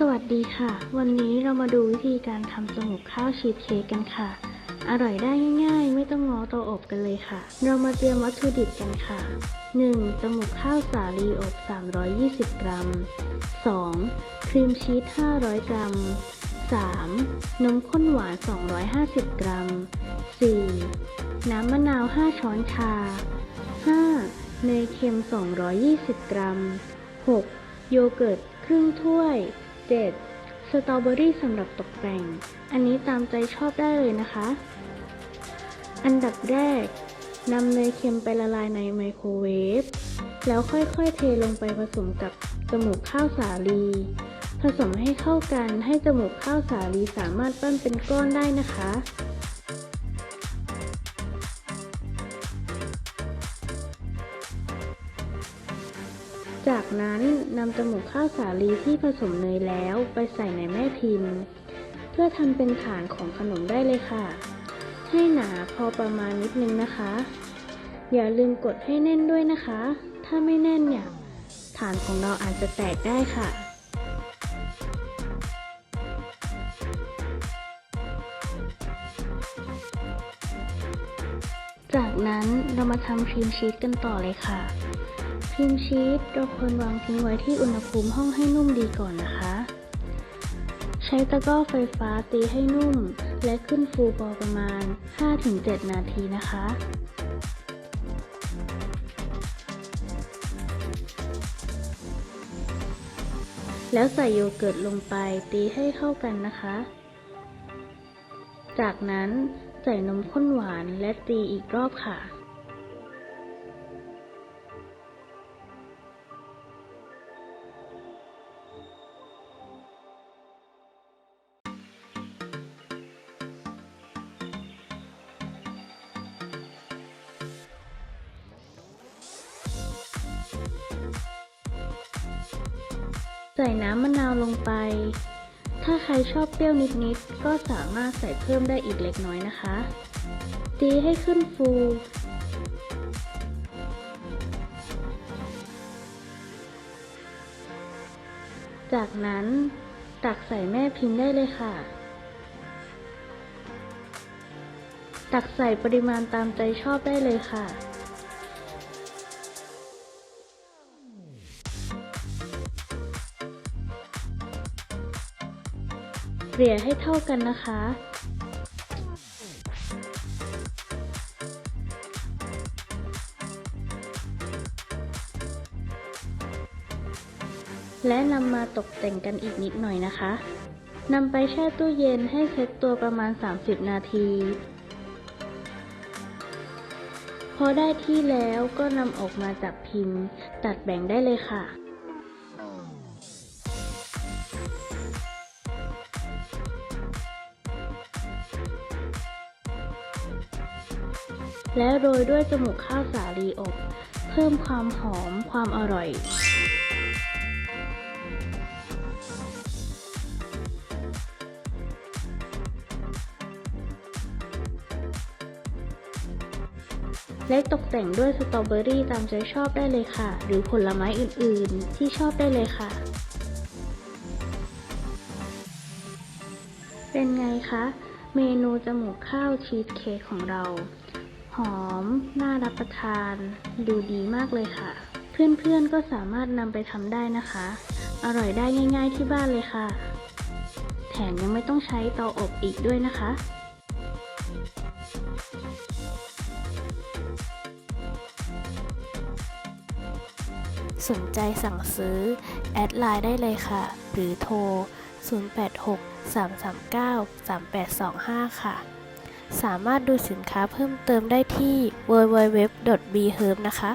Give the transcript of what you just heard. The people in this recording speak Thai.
สวัสดีค่ะ วันนี้เรามาดูวิธีการทำจมูกข้าวชีสเค้กกันค่ะ อร่อยได้ง่ายๆ ไม่ต้องง้อเตาอบกันเลยค่ะ เรามาเตรียมวัตถุดิบกันค่ะ 1. จมูกข้าวสาลีอบ 320 กรัม 2. ครีมชีส 500 กรัม 3. นมข้นหวาน 250 กรัม 4. น้ำมะนาว 5 ช้อนชา 5. เนยเค็ม 220 กรัม 6. โยเกิร์ต ครึ่งถ้วย 7. สตรอเบอรี่สำหรับตกแต่ง อันนี้ตามใจชอบได้เลยนะคะ อันดับแรกนำเนยเค็มไปละลายในไมโครเวฟ แล้วค่อยๆเทลงไปผสมกับจมูกข้าวสาลี ผสมให้เข้ากันให้จมูกข้าวสาลีสามารถปั้นเป็นก้อนได้นะคะ จากนั้นนำจมูกข้าวสาลีที่ผสมเนยแล้วไปใส่ในแม่พิมพ์ เพื่อทำเป็นฐานของขนมได้เลยค่ะ ให้หนาพอประมาณนิดนึงนะคะ อย่าลืมกดให้แน่นด้วยนะคะ ถ้าไม่แน่นเนี่ย ฐานของเราอาจจะแตกได้ค่ะจากนั้นเรามาทำครีมชีสกันต่อเลยค่ะ ครีมชีสเราควรวางทิ้งไว้ที่อุณหภูมิห้องให้นุ่มดีก่อนนะคะ ใช้ตะกร้อไฟฟ้าตีให้นุ่ม และขึ้นฟูพอประมาณ 5-7 นาทีนะคะแล้วใส่โยเกิร์ตลงไปตีให้เข้ากันนะคะ จากนั้นใส่นมข้นหวานและตีอีกรอบค่ะ ใส่น้ำมะนาวลงไป ถ้าใครชอบเปรี้ยวนิดๆ ก็สามารถใส่เพิ่มได้อีกเล็กน้อยนะคะ ตีให้ขึ้นฟู จากนั้นตักใส่แม่พิมพ์ได้เลยค่ะ ตักใส่ปริมาณตามใจชอบได้เลยค่ะ กลี่ยให้เท่ากันนะคะ และนำมาตกแต่งกันอีกนิดหน่อยนะคะนำไปแช่ตู้เย็นให้เซ็ตตัวประมาณ 30 นาที พอได้ที่แล้วก็นำออกมาจากพิมพ์ ตัดแบ่งได้เลยค่ะ และโรยด้วยจมูกข้าวสาลีอบ เพิ่มความหอมความอร่อยและตกแต่งด้วยสตรอเบอรี่ตามใจชอบได้เลยค่ะ หรือผลไม้อื่นๆ ที่ชอบได้เลยค่ะ เป็นไงคะ เมนูจมูกข้าวชีสเค้กของเรา หอม น่ารับประทาน ดูดีมากเลยค่ะ เพื่อนๆก็สามารถนำไปทำได้นะคะ อร่อยได้ง่ายๆที่บ้านเลยค่ะ แถมยังไม่ต้องใช้เตาอบอีกด้วยนะคะสนใจสั่งซื้อ แอดไลน์ได้เลยค่ะ หรือโทร 086 339 3825 ค่ะ สามารถดูสินค้าเพิ่มเติมได้ที่ www.bherb นะคะ